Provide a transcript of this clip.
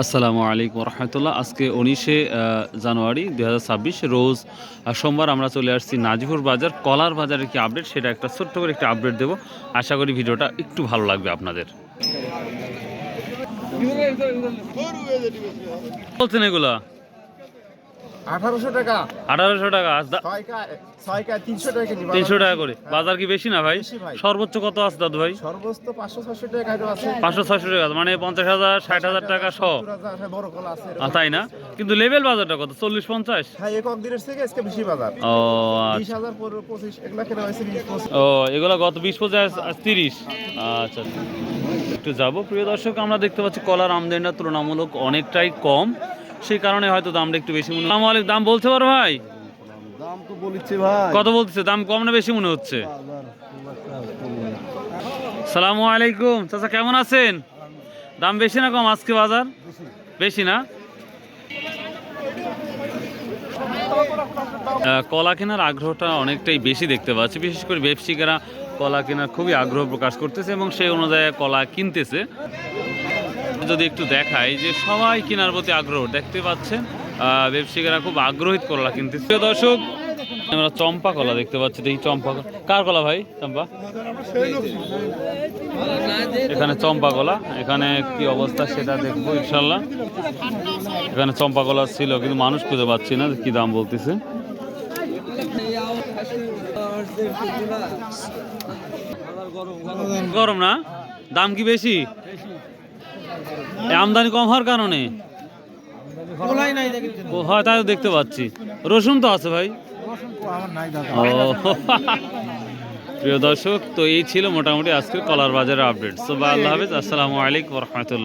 আসসালামু আলাইকুম রহমতুল্লাহ আজকে উনিশে জানুয়ারি দু হাজার ছাব্বিশ, রোজ সোমবার আমরা চলে আসছি নাজিপুর বাজার। কলার বাজারের কি আপডেট সেটা একটা ছোট্ট করে একটা আপডেট দেবো। আশা করি ভিডিওটা একটু ভালো লাগবে আপনাদের। বলছেন এগুলো? আঠারোশো টাকা। আঠারোশো টাকা আজ দা- ছয় কা ছয় কা তিনশো টাকা তিনশো টাকা করে। বাজার কি বেশি না ভাই? সর্বোচ্চ কত আছে দাদু ভাই? সর্বোচ্চ পাঁচশো ছশো টাকা পাঁচশো ছয়শো টাকা মানে পঞ্চাশ হাজার ষাট হাজার টাকা সহ হ্যাঁ, তাই না? কিন্তু লেভেল বাজারটা কত? চল্লিশ পঞ্চাশ? হ্যাঁ ও আচ্ছা। এগুলা ও গত বিশ পঁচিশ তিরিশ। আচ্ছা। একটু যাব। প্রিয় দর্শক আমরা দেখতে পাচ্ছি কলার আমদানিটা তুলনামূলক অনেকটাই কম। সেই কারণে হয়তো দামটা একটু বেশি মনে হয় দাম বলতে পারো ভাই? দাম তো বলেছি ভাই। কত বলতেছে? দাম কম না বেশি মনে হচ্ছে? সালামু আলাইকুম চাচা কেমন আছেন? দাম বেশি না কম আজকে বাজার? বেশি না? কলা কেনার আগ্রহটা অনেকটাই বেশি দেখতে পাচ্ছি। বিশেষ করে ব্যবসায়িকেরা কলা কেনার খুবই আগ্রহ প্রকাশ করতেছে এবং সেই অনুযায়ী কলা কিনতেছে। যদি একটু দেখাই যে সবাই কেনার প্রতি আগ্রহ দেখতে পাচ্ছেন আহ, ব্যবসায়িকেরা খুব আগ্রহী কলা কিন্তু। প্রিয় দর্শক আমরা চম্পা কলা দেখতে পাচ্ছি দেখি চম্পা। কার কলা ভাই চম্পা? এখানে চম্পা কলা। এখানে কি অবস্থা সেটা দেখব ইনশাল্লাহ। এখানে চম্পা কলা ছিল কিন্তু মানুষ খুঁজে পাচ্ছি না কি দাম বলতেছে। গরম না? দাম কি বেশি? আমদানি কম হওয়ার কারণে? হয় তাই দেখতে পাচ্ছি। রসুন তো আছে ভাই? ও প্রিয় দর্শক তো এই ছিল মোটামুটি আজকে কলার বাজারের আপডেট সো আল্লাহ হাফিজ আসসালামু আলাইকুম রহমতুল্লাহ।